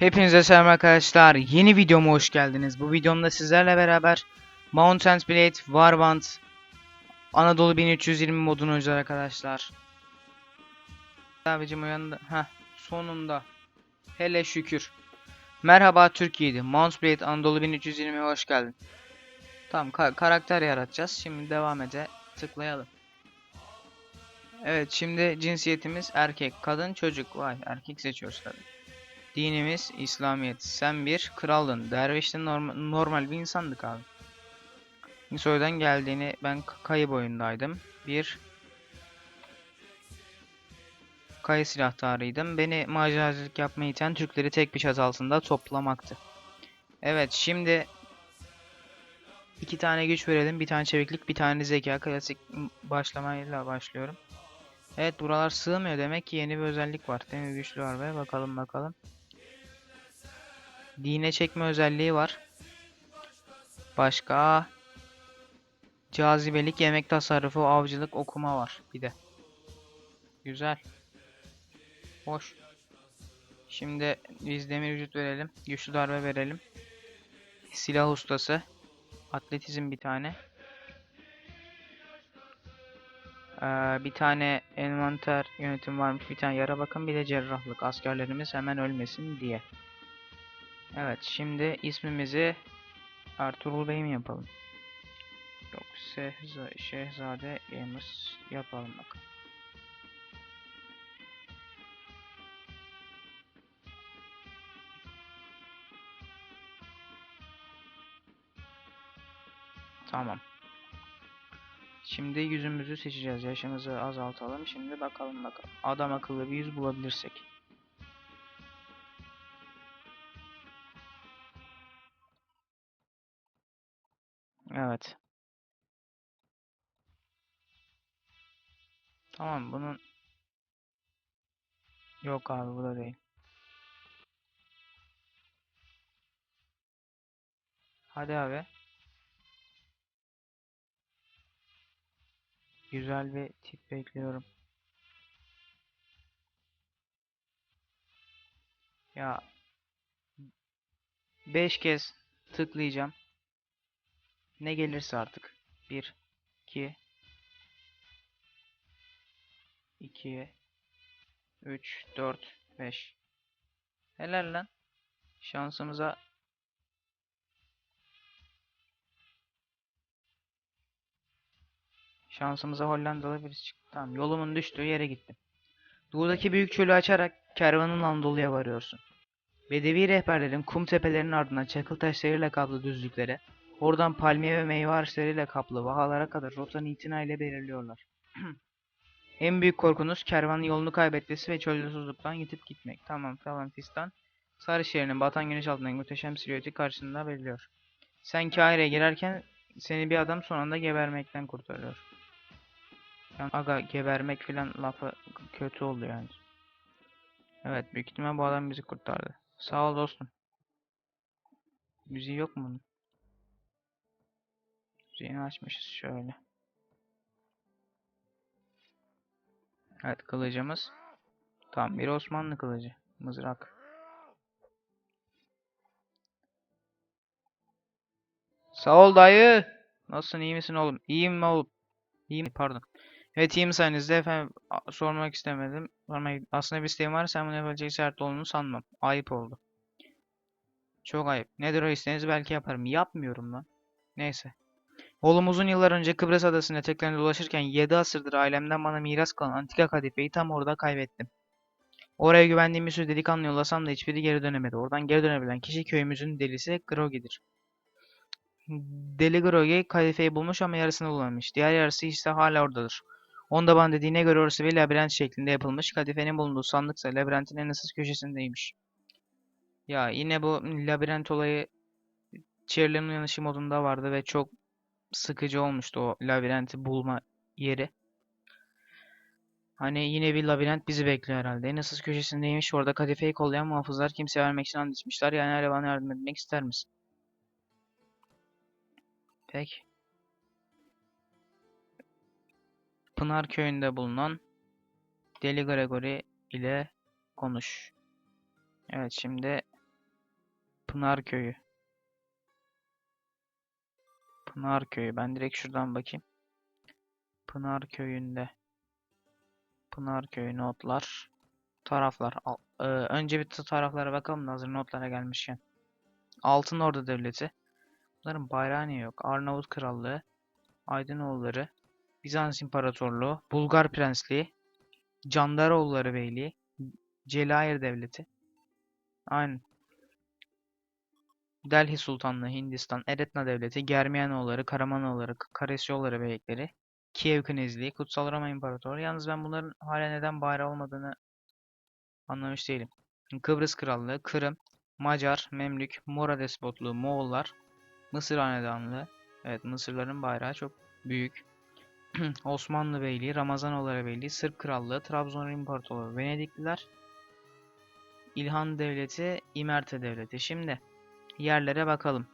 Hepinize selam arkadaşlar. Yeni videoma hoş geldiniz. Bu videomda sizlerle beraber Mountain Blade Warband Anadolu 1320 modunu oynayacağız arkadaşlar. Abicim uyandı. Heh, sonunda. Hele şükür. Merhaba Türkiye'de. Mount Blade Anadolu 1320'ye hoş geldin. Tamam ka- karakter yaratacağız. Şimdi devam ede tıklayalım. Evet şimdi cinsiyetimiz erkek, kadın, çocuk. Vay erkek seçiyoruz tabii. Dinimiz İslamiyet. Sen bir kraldın. Derviştin norm- normal bir insandık abi. Soydan geldiğini ben kayı boyundaydım. Bir kayı silahtarıydım. Beni maceracılık yapmaya iten Türkleri tek bir çatı altında toplamaktı. Evet şimdi iki tane güç verelim. Bir tane çeviklik, bir tane zeka. Klasik başlamayla başlıyorum. Evet buralar sığmıyor. Demek ki yeni bir özellik var. Demir güçlü var ve bakalım bakalım. Dine çekme özelliği var. Başka cazibelik, yemek tasarrufu, avcılık, okuma var bir de. Güzel. Hoş. Şimdi biz demir vücut verelim. Güçlü darbe verelim. Silah ustası. Atletizm bir tane. Ee, bir tane envanter yönetim varmış. Bir tane yara bakın. Bir de cerrahlık. Askerlerimiz hemen ölmesin diye. Evet şimdi ismimizi Ertuğrul Bey mi yapalım? Yok Sehza Şehzade Gamers yapalım bak. Tamam. Şimdi yüzümüzü seçeceğiz. Yaşımızı azaltalım. Şimdi bakalım bakalım. Adam akıllı bir yüz bulabilirsek. Bunun yok abi bu da değil. Hadi abi. Güzel bir tip bekliyorum. Ya 5 kez tıklayacağım. Ne gelirse artık. 1 2 2 3 4 5 Helal lan. Şansımıza Şansımıza Hollandalı birisi çıktı. Tamam yolumun düştüğü yere gittim. Doğudaki büyük çölü açarak kervanın Anadolu'ya varıyorsun. Bedevi rehberlerin kum tepelerinin ardından çakıl taşlarıyla kaplı düzlüklere, oradan palmiye ve meyve ağaçlarıyla kaplı vahalara kadar rotanı itinayla belirliyorlar. en büyük korkunuz kervanın yolunu kaybetmesi ve çölde susuzluktan yitip gitmek. Tamam falan fistan. Sarı şehrinin batan güneş altındaki muhteşem silüeti karşında belirliyor. Sen Kahire'ye girerken seni bir adam son anda gebermekten kurtarıyor. Yani aga gebermek filan lafı kötü oldu yani. Evet büyük ihtimal bu adam bizi kurtardı. Sağ ol dostum. Müziği yok mu bunun? Müziğini açmışız şöyle. Evet kılıcımız. Tam bir Osmanlı kılıcı. Mızrak. Sağ ol dayı. Nasılsın iyi misin oğlum? İyiyim mi oğlum? İyiyim pardon. Evet iyiyim sayenizde efendim sormak istemedim. Sormak, aslında bir isteğim var sen bunu yapabilecek sert olduğunu sanmam. Ayıp oldu. Çok ayıp. Nedir o isteğiniz belki yaparım. Yapmıyorum lan. Neyse. Oğlum uzun yıllar önce Kıbrıs adasının eteklerinde dolaşırken 7 asırdır ailemden bana miras kalan antika kadifeyi tam orada kaybettim. Oraya güvendiğim bir sürü delikanlı yollasam da hiçbiri geri dönemedi. Oradan geri dönebilen kişi köyümüzün delisi Grogi'dir. Deli Grogi kadifeyi bulmuş ama yarısını bulamamış. Diğer yarısı ise hala oradadır. Onda bana dediğine göre orası bir labirent şeklinde yapılmış. Kadifenin bulunduğu sandıksa labirentin en ıssız köşesindeymiş. Ya yine bu labirent olayı Cheerleading uyanışı modunda vardı ve çok sıkıcı olmuştu o labirenti bulma yeri. Hani yine bir labirent bizi bekliyor herhalde. En ıssız köşesindeymiş. Orada kadifeyi kollayan muhafızlar kimseye vermek için and. Yani hala bana yardım etmek ister misin? Peki. Pınar köyünde bulunan Deli Gregory ile konuş. Evet şimdi Pınar Köyü. Pınar Köyü. Ben direkt şuradan bakayım. Pınar Köyü'nde. Pınar Köyü notlar. Taraflar. Al- Ee, önce bir ta- taraflara bakalım da hazır notlara gelmişken. Altın Ordu Devleti. Bunların bayrağı niye yok? Arnavut Krallığı. Aydınoğulları. Bizans İmparatorluğu. Bulgar Prensliği. Candaroğulları Beyliği. Celayir Devleti. Aynen. Delhi Sultanlığı, Hindistan, Eretna Devleti, Germiyanoğulları, Karamanoğulları, Karesyoğulları Beylikleri, Kiev Knezliği, Kutsal Roma İmparatoru. Yalnız ben bunların hala neden bayrağı olmadığını anlamış değilim. Kıbrıs Krallığı, Kırım, Macar, Memlük, Mora Despotluğu, Moğollar, Mısır Hanedanlığı. Evet Mısırların bayrağı çok büyük. Osmanlı Beyliği, Ramazanoğulları Beyliği, Sırp Krallığı, Trabzon İmparatorluğu, Venedikliler, İlhan Devleti, İmerte Devleti. Şimdi yerlere bakalım.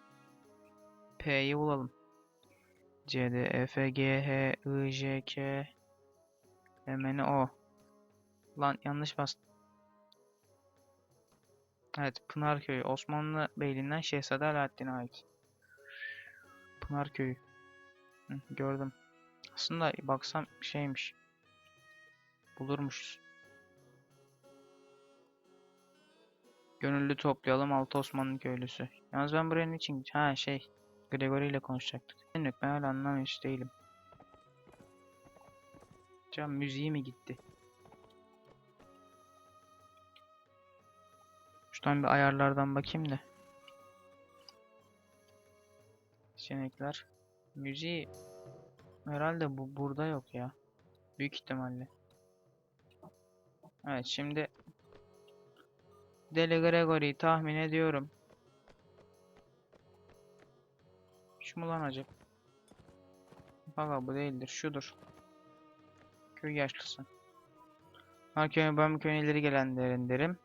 P'yi bulalım. C, D, E, F, G, H, I, J, K, M, N, O. Lan yanlış bastım. Evet, Pınarköy. Osmanlı Beyliği'nden Şehzade Alaaddin'e ait. Pınarköy. Hı, gördüm. Aslında baksam şeymiş. Bulurmuşuz. Gönüllü toplayalım Altı Osmanlı köylüsü. Yalnız ben buraya niçin... Ha şey... Gregory ile konuşacaktık. Ben hala anlamış değilim. Can müziği mi gitti? Şuradan bir ayarlardan bakayım da. Seçenekler. Müziği herhalde bu burada yok ya. Büyük ihtimalle. Evet şimdi Deli Gregory'yi tahmin ediyorum. Şu mu lan acaba? Valla bu değildir. Şudur. Köy yaşlısı. Ha köy ben köyün ileri gelenlerin derim.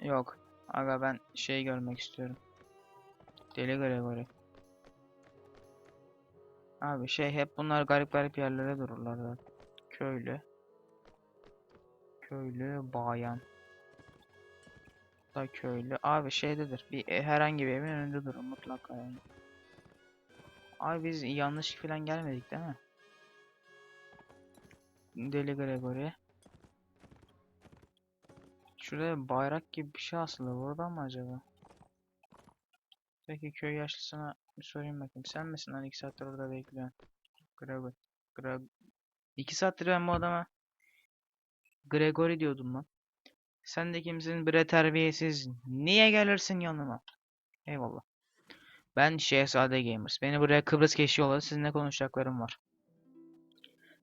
Yok. Aga ben şey görmek istiyorum. Deli Gregory. Abi şey hep bunlar garip garip yerlere dururlar. Köylü. Köylü bayan. Da köylü. Abi şeydedir. Bir e, herhangi bir evin önünde durun mutlaka yani. Abi biz yanlış falan gelmedik değil mi? Deli Gregory. Şuraya bayrak gibi bir şey asılı. Burada mı acaba? Peki köy yaşlısına bir sorayım bakayım. Sen misin lan 2 saattir orada bekliyorsun? Gregory. Greg... 2 saattir ben bu adama Gregory diyordum lan. Sen de kimsin bre terbiyesiz? Niye gelirsin yanıma? Eyvallah. Ben Şehzade Gamers. Beni buraya Kıbrıs keşi yolladı. Sizinle konuşacaklarım var.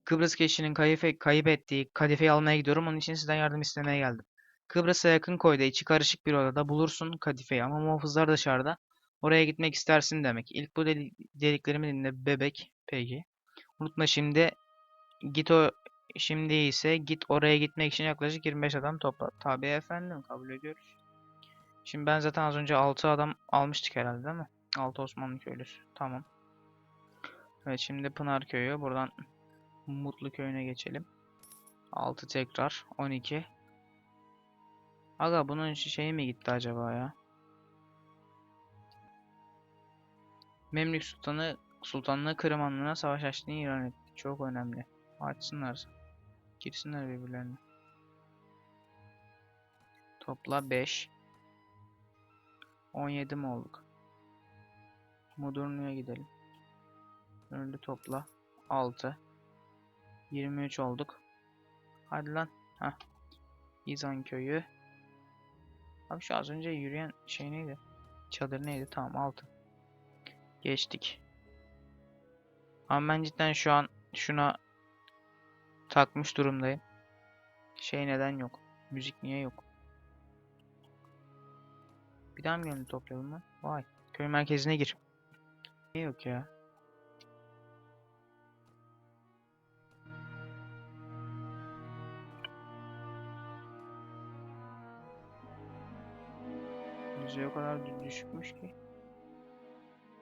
Kıbrıs keşinin kayıp, kayıp ettiği kadifeyi almaya gidiyorum. Onun için sizden yardım istemeye geldim. Kıbrıs'a yakın koyda içi karışık bir odada bulursun kadifeyi ama muhafızlar dışarıda. Oraya gitmek istersin demek. İlk bu dediklerimi dinle bebek. Peki. Unutma şimdi git o şimdi ise git oraya gitmek için yaklaşık 25 adam topla. Tabii efendim kabul ediyoruz. Şimdi ben zaten az önce 6 adam almıştık herhalde değil mi? 6 Osmanlı köylüsü. Tamam. Evet şimdi Pınar köyü. Buradan Mutlu köyüne geçelim. 6 tekrar 12. Aga bunun şeyi mi gitti acaba ya? Memlük Sultanı Sultanlığı Kırım Hanlığı'na savaş açtığını ilan etti. Çok önemli. Açsınlar. Girsinler birbirlerine. Topla 5. 17 mi olduk? Mudurnu'ya gidelim. Önlü topla 6. 23 olduk. Hadi lan. Hah. İzan köyü. Abi şu az önce yürüyen şey neydi? Çadır neydi? Tamam 6. Geçtik. Ama ben cidden şu an şuna takmış durumdayım. Şey neden yok? Müzik niye yok? Bir daha mı gönüllü toplayalım lan? Vay. Köy merkezine gir. Niye yok ya? Müziği o kadar dü- düşükmüş ki.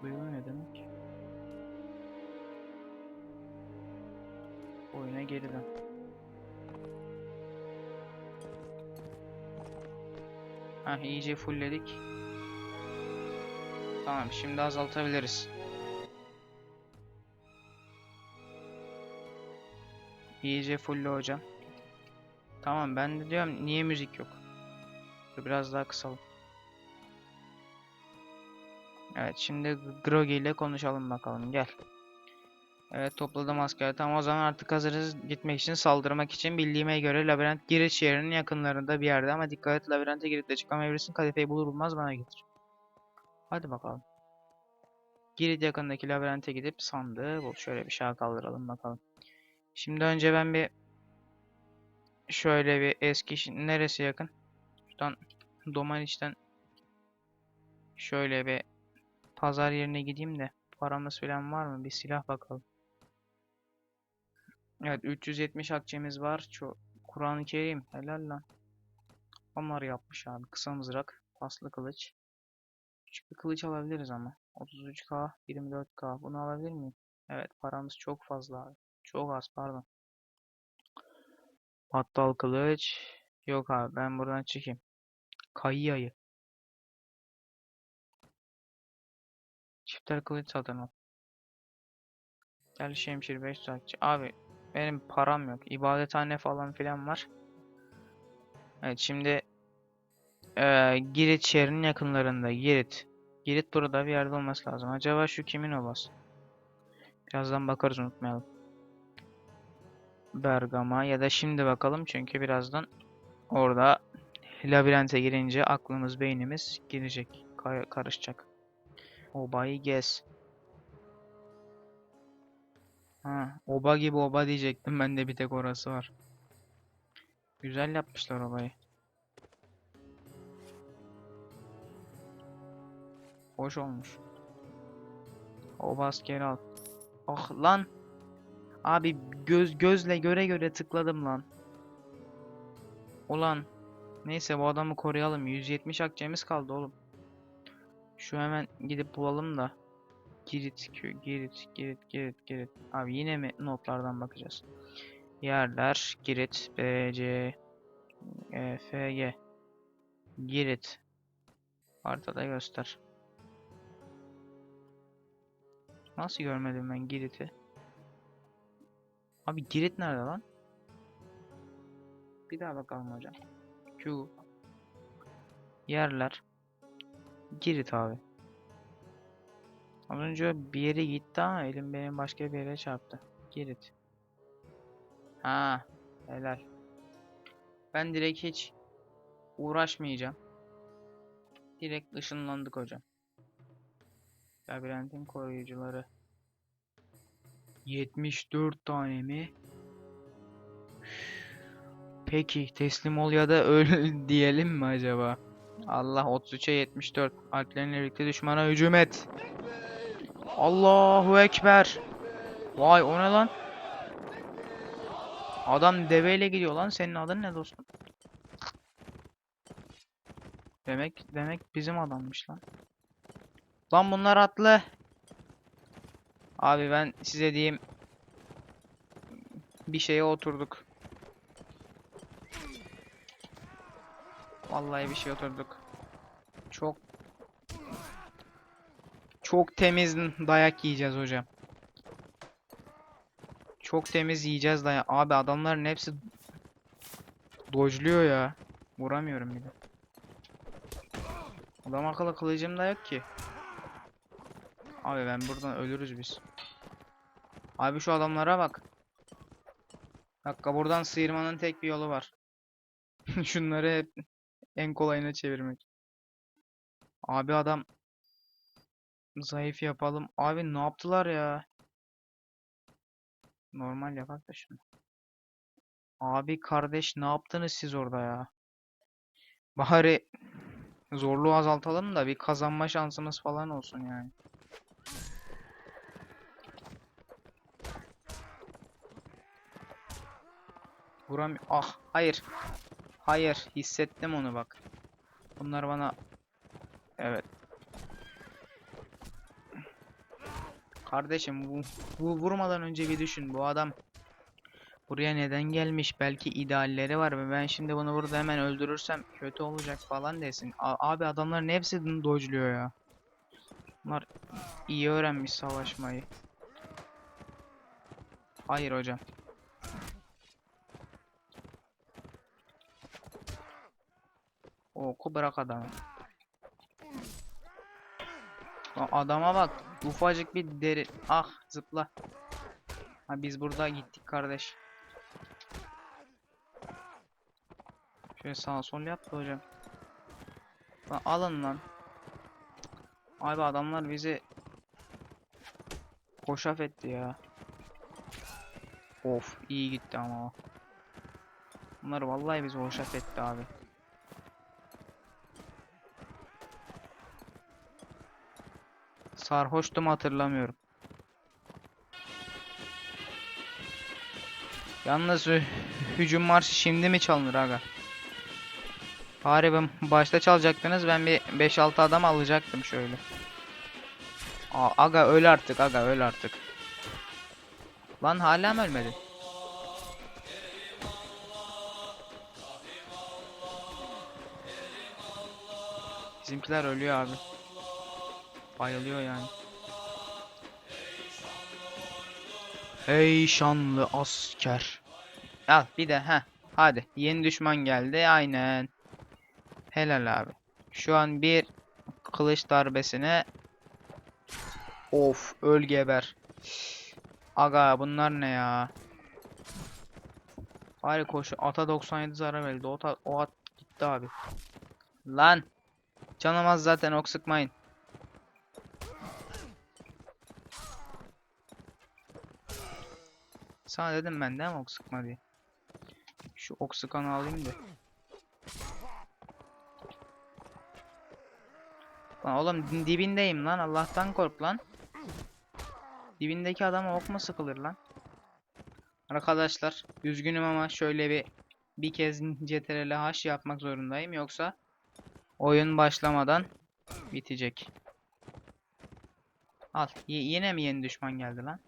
Duyulmuyor demek ki. Oyuna geri dön. Heh, iyice fullledik. Tamam, şimdi azaltabiliriz. İyice fulle hocam. Tamam, ben de diyorum niye müzik yok? Biraz daha kısalım. Evet, şimdi Grogi ile konuşalım bakalım. Gel. Evet, topladım askeri. Tamam, o zaman artık hazırız gitmek için, saldırmak için. Bildiğime göre labirent giriş yerinin yakınlarında bir yerde ama dikkat et labirente girip de çıkamayabilirsin. Kadifeyi bulur bulmaz bana getir. Hadi bakalım. Girit yakındaki labirente gidip sandığı bul. Şöyle bir şaha kaldıralım bakalım. Şimdi önce ben bir şöyle bir eski neresi yakın? Şuradan Domaniç'ten şöyle bir pazar yerine gideyim de paramız falan var mı? Bir silah bakalım. Evet 370 akçemiz var. Kur'an-ı Kerim helal lan. Onlar yapmış abi. Kısa mızrak, paslı kılıç. Küçük bir kılıç alabiliriz ama. 33k, 24k. Bunu alabilir miyim? Evet paramız çok fazla abi. Çok az pardon. Battal kılıç. Yok abi ben buradan çıkayım. Kayı ayı. Çifter kılıç satın al. Gel şemşir 5 saatçi. Abi benim param yok. İbadethane falan filan var. Evet şimdi eee Girit şehrinin yakınlarında. Girit. Girit burada bir yerde olması lazım. Acaba şu kimin obası? Birazdan bakarız unutmayalım. Bergama ya da şimdi bakalım çünkü birazdan orada labirente girince aklımız beynimiz girecek. kay- karışacak. Obayı gez. Ha, oba gibi oba diyecektim ben de bir tek orası var. Güzel yapmışlar obayı. Hoş olmuş. Oba askeri al. Ah lan. Abi göz gözle göre göre tıkladım lan. Ulan. Neyse bu adamı koruyalım. 170 akçemiz kaldı oğlum. Şu hemen gidip bulalım da. Girit, Girit, Girit, Girit, Girit. Abi yine mi notlardan bakacağız? Yerler, Girit, B, C, E, F, G. Girit. Haritada göster. Nasıl görmedim ben Girit'i? Abi Girit nerede lan? Bir daha bakalım hocam. Q. Yerler. Girit abi. Az önce bir yere gitti ama elim benim başka bir yere çarptı. Girit. Ha, helal. Ben direkt hiç uğraşmayacağım. Direkt ışınlandık hocam. Labirentin koruyucuları. 74 tane mi? Peki teslim ol ya da öl diyelim mi acaba? Allah 33'e 74. Alplerinle birlikte düşmana hücum et. Allahu Ekber. Vay o ne lan? Adam deveyle gidiyor lan. Senin adın ne dostum? Demek demek bizim adammış lan. Lan bunlar atlı. Abi ben size diyeyim. Bir şeye oturduk. Vallahi bir şey oturduk. Çok çok temiz dayak yiyeceğiz hocam. Çok temiz yiyeceğiz dayak. Abi adamların hepsi dojluyor ya. Vuramıyorum bir de. Adam akıllı kılıcım da yok ki. Abi ben buradan ölürüz biz. Abi şu adamlara bak. Dakika buradan sıyırmanın tek bir yolu var. Şunları hep en kolayına çevirmek. Abi adam zayıf yapalım. Abi ne yaptılar ya? Normal yapak da şunu. Abi kardeş ne yaptınız siz orada ya? Bari zorluğu azaltalım da bir kazanma şansımız falan olsun yani. Vuram Ah hayır. Hayır hissettim onu bak. Bunlar bana Evet. Kardeşim bu, bu vurmadan önce bir düşün. Bu adam Buraya neden gelmiş? Belki idealleri var ve ben şimdi bunu burada hemen öldürürsem kötü olacak falan desin. A- abi adamların hepsi bunu dodge'luyor ya. Bunlar iyi öğrenmiş savaşmayı. Hayır hocam. Oku bırak adamı. Adama bak. Ufacık bir deri. Ah zıpla. Ha biz burada gittik kardeş. Şöyle sağ sol yap da hocam. Lan alın lan. Abi adamlar bizi hoşaf etti ya. Of iyi gitti ama o. Bunlar vallahi bizi hoşaf etti abi. Sarhoştum hatırlamıyorum. Yalnız hü- hücum marşı şimdi mi çalınır aga? Bari ben başta çalacaktınız ben bir 5-6 adam alacaktım şöyle. Aa, aga öl artık aga öl artık. Lan hala mı ölmedin? Bizimkiler ölüyor abi. Bayılıyor yani. Ey şanlı asker. Al bir de ha. Hadi yeni düşman geldi aynen. Helal abi. Şu an bir kılıç darbesine Of öl geber. Aga bunlar ne ya? Bari koşu ata 97 zarar verildi. O, ta- o at gitti abi. Lan. Canım az zaten ok sıkmayın. Sana dedim ben de ama ok sıkma diye. Şu ok sıkanı alayım da. Lan oğlum di- dibindeyim lan Allah'tan kork lan. Dibindeki adama ok mu sıkılır lan? Arkadaşlar üzgünüm ama şöyle bir bir kez CTRL H yapmak zorundayım yoksa oyun başlamadan bitecek. Al yine mi yeni düşman geldi lan?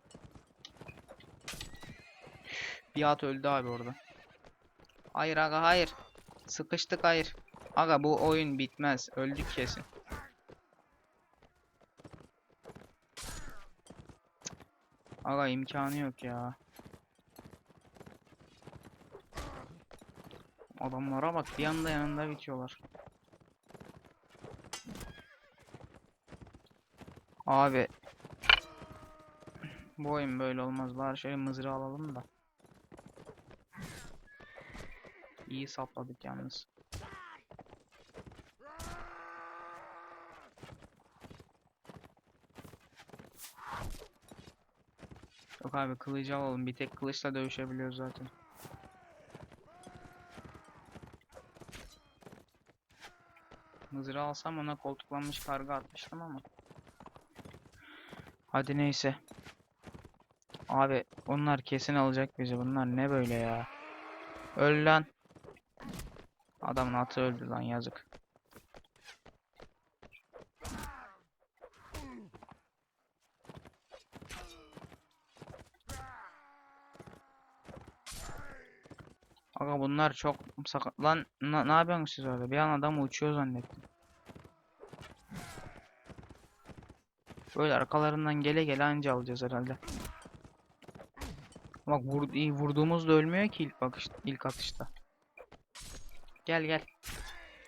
Bir at öldü abi orada. Hayır aga hayır. Sıkıştık hayır. Aga bu oyun bitmez. Öldük kesin. Aga imkanı yok ya. Adamlara bak bir anda yanında bitiyorlar. Abi. Bu oyun böyle olmaz. Bari şöyle mızrağı alalım da. İyi sapladık yalnız. Yok abi kılıcı alalım. Bir tek kılıçla dövüşebiliyoruz zaten. Mızrağı alsam ona koltuklanmış karga atmıştım ama. Hadi neyse. Abi onlar kesin alacak bizi. Bunlar ne böyle ya? Öl lan. Adamın atı öldü lan yazık. Aga bunlar çok sakat. Lan ne yapıyorsunuz siz orada? Bir an adam uçuyor zannettim. Böyle arkalarından gele gele anca alacağız herhalde. Bak vur iyi vurduğumuz da ölmüyor ki ilk bakış ilk atışta. Gel gel.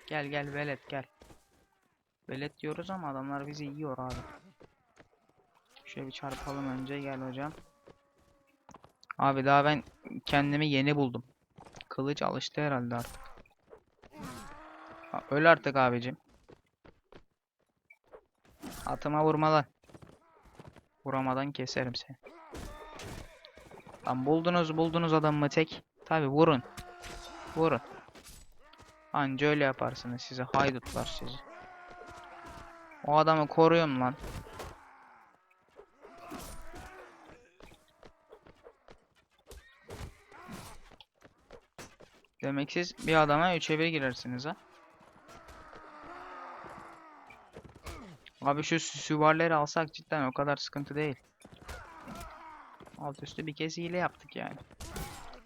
Gel gel velet gel. Velet diyoruz ama adamlar bizi yiyor abi. Şöyle bir çarpalım önce gel hocam. Abi daha ben kendimi yeni buldum. Kılıç alıştı herhalde artık. Öl artık abicim. Atıma vurma lan. Vuramadan keserim seni. Lan buldunuz buldunuz adamı tek. Tabi vurun. Vurun. Anca öyle yaparsınız size haydutlar sizi. O adamı koruyorum lan. Demek siz bir adama 3'e 1 girersiniz ha. Abi şu sü- süvarileri alsak cidden o kadar sıkıntı değil. Alt üstü bir kez hile yaptık yani.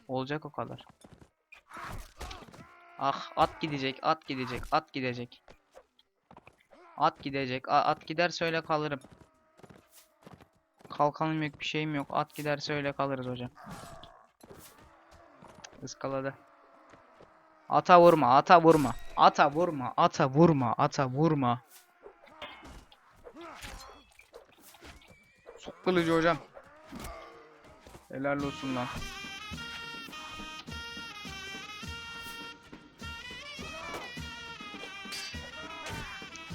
Olacak o kadar. Ah at gidecek, at gidecek, at gidecek. At gidecek. a- At giderse öyle kalırım. Kalkanım yok, bir şeyim yok. At giderse öyle kalırız hocam. Iskaladı. Ata vurma, ata vurma. Ata vurma, ata vurma, ata vurma. Sok kılıcı hocam. Helal olsun lan.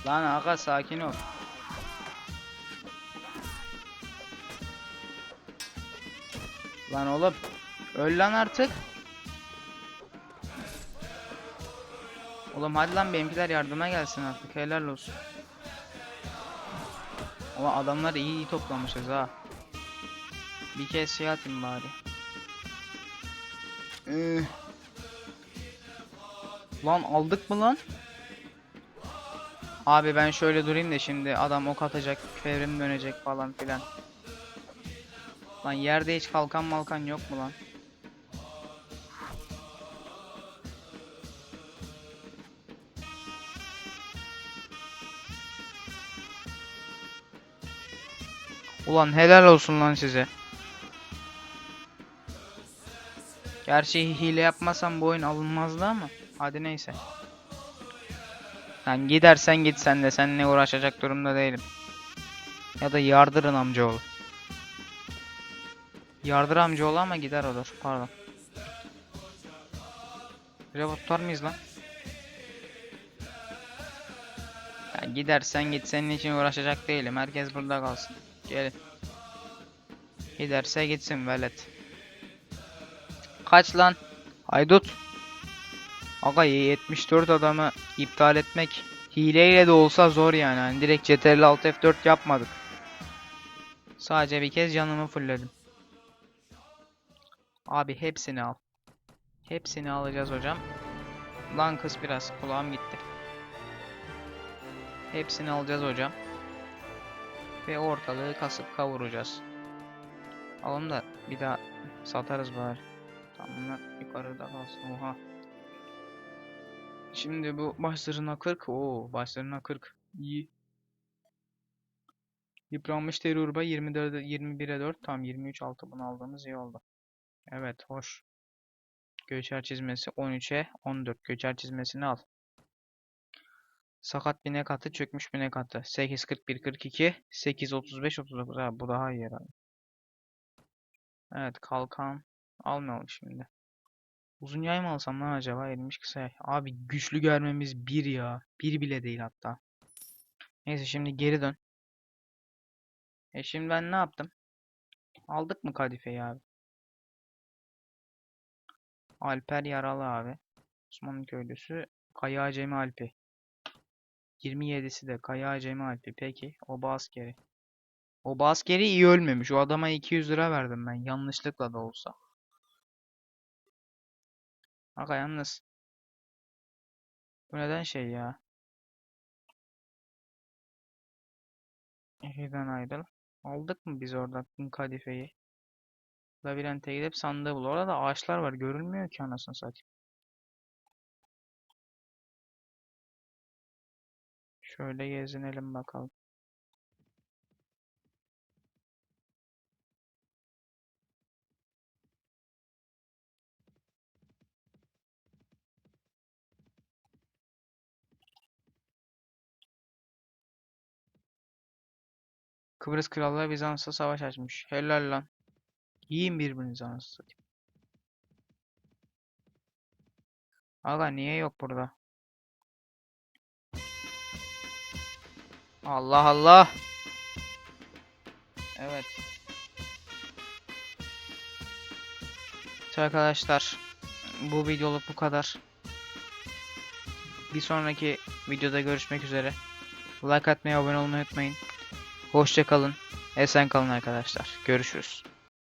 Lan aga sakin ol. Lan oğlum. Öl lan artık. Oğlum hadi lan benimkiler yardıma gelsin artık. Helal olsun. Ama adamlar iyi iyi toplamışız ha. Bir kez şey atayım bari. Ee. Lan aldık mı lan? Abi ben şöyle durayım da şimdi adam ok atacak, fevrim dönecek falan filan. Lan yerde hiç kalkan malkan yok mu lan? Ulan helal olsun lan size. Gerçi hile yapmasam bu oyun alınmazdı ama. Hadi neyse. Sen gidersen git sen de seninle uğraşacak durumda değilim. Ya da yardırın amcaoğlu. Yardır amcaoğlu ama gider olur. Pardon. Robot tutar mıyız lan? Ya gidersen git senin için uğraşacak değilim. Herkes burada kalsın. Gelin. Giderse gitsin velet. Kaç lan? Haydut. Aga 74 adamı iptal etmek hileyle de olsa zor yani. Hani direkt CTRL Alt F4 yapmadık. Sadece bir kez canımı fullledim. Abi hepsini al. Hepsini alacağız hocam. Lan kız biraz kulağım gitti. Hepsini alacağız hocam. Ve ortalığı kasıp kavuracağız. Alalım da bir daha satarız bari. Tamam yukarıda kalsın. Oha. Şimdi bu başlarına 40. Oo, başlarına 40. İyi. Yıpranmış Terurba 24'e 21'e 4. Tam 23 6 bunu aldığımız iyi oldu. Evet, hoş. Göçer çizmesi 13'e 14. Göçer çizmesini al. Sakat binek atı, çökmüş binek atı. 8 41 42, 8 35 39. Ha, bu daha iyi herhalde. Evet, kalkan almayalım şimdi. Uzun yay mı alsam lan acaba? Erilmiş kısa yay. Abi güçlü görmemiz bir ya. Bir bile değil hatta. Neyse şimdi geri dön. E şimdi ben ne yaptım? Aldık mı kadifeyi abi? Alper Yaralı abi. Osmanlı köylüsü. Kaya Acemi Alpi. 27'si de Kaya Acemi Alpi. Peki. Oba askeri. Oba askeri iyi ölmemiş. O adama 200 lira verdim ben. Yanlışlıkla da olsa. Aga yalnız. Bu neden şey ya? Şehirden ayrıl. Aldık mı biz orada kadifeyi? Labirente gidip sandığı bul. Orada da ağaçlar var. Görülmüyor ki anasını satayım. Şöyle gezinelim bakalım. Kıbrıs Krallığı Bizans'a savaş açmış. Helal lan. Yiyin birbirinizi anasını satayım. Aga niye yok burada? Allah Allah. Evet. Evet Arkadaşlar bu videoluk bu kadar. Bir sonraki videoda görüşmek üzere. Like atmayı, abone olmayı unutmayın. Hoşça kalın. Esen kalın arkadaşlar. Görüşürüz.